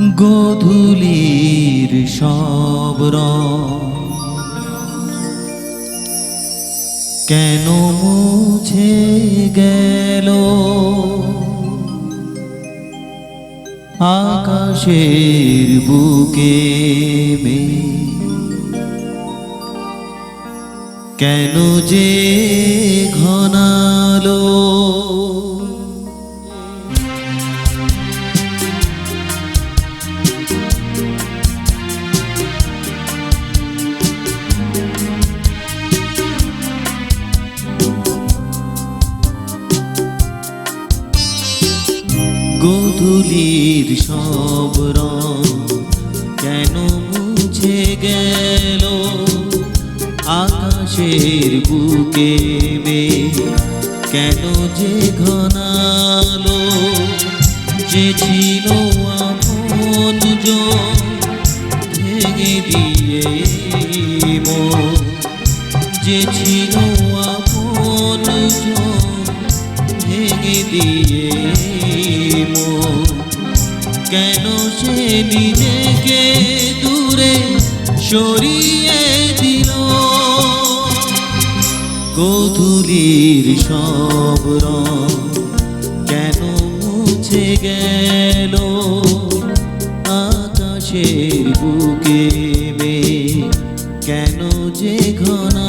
গোধূলির সব কেন মুছে গেল? আকাশের বুকে কেন যে ঘনালো গোধূলির সব রং কেন মুছে গেল? আকাশের বুকে বে কেন যে ঘনালো? যে ছিল আপন ভেঙে কেন সে নিজেকে দূরে সরিয়ে দিল? গোধূলির সব কেন মুছে গেল? আকাশের বুকে মেঘ কেন যে ঘনালো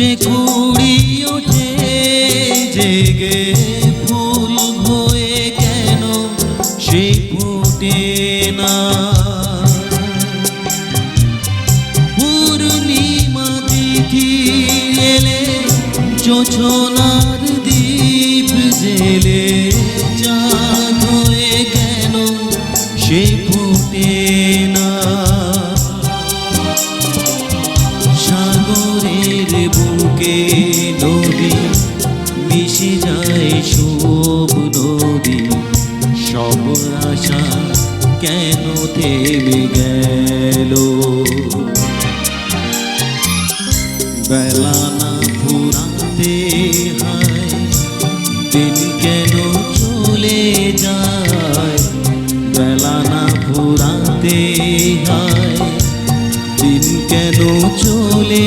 যে কুড়ি ওঠে জেগে ফুল হয়ে কেন সে ফুটে না? পূর্ণিমা তিথি এলে যোছনার নদী মিশে যায় সব নদী সব আশা কেন থেমে গেল? বেলা না ফুরাতে হয়, দিন কেন চলে যায়? বেলা না ফুরাতে হয়, দিন কেন চলে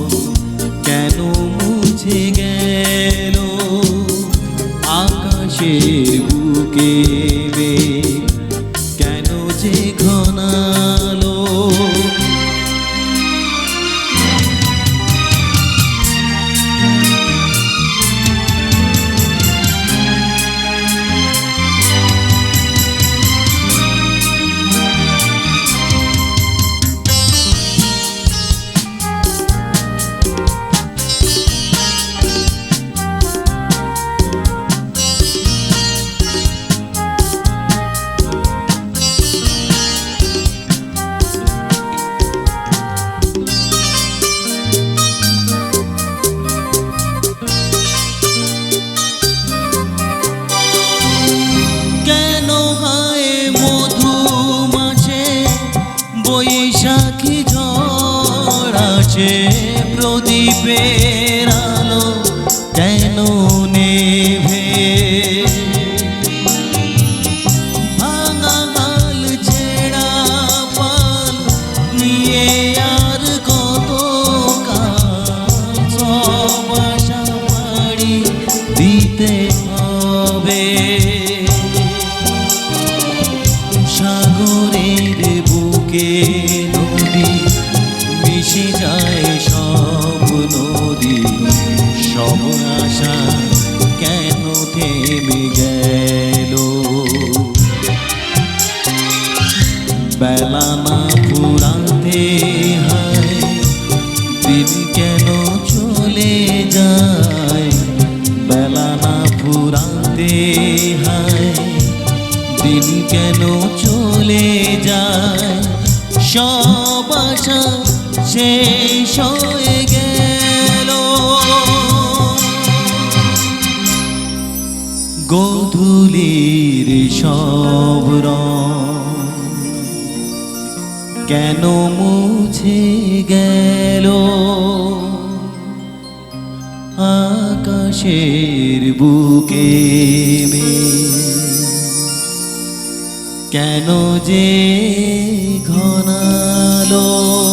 ঝড় আসে প্রদীপের আলো কেন নেভে। ভাঙা গাল পাল নিয়ে আর বুকে ভেসে যায় সব নদী। সব আশা কেন থেমে গেল? বেলা না ফুরাতে হয়, দিন কেন চলে যায়? শেষ হয়ে গেল। গধূলির সব কেন মুছে গেল? আকাশের বুকে মেঘ কেন যে ঘনালো?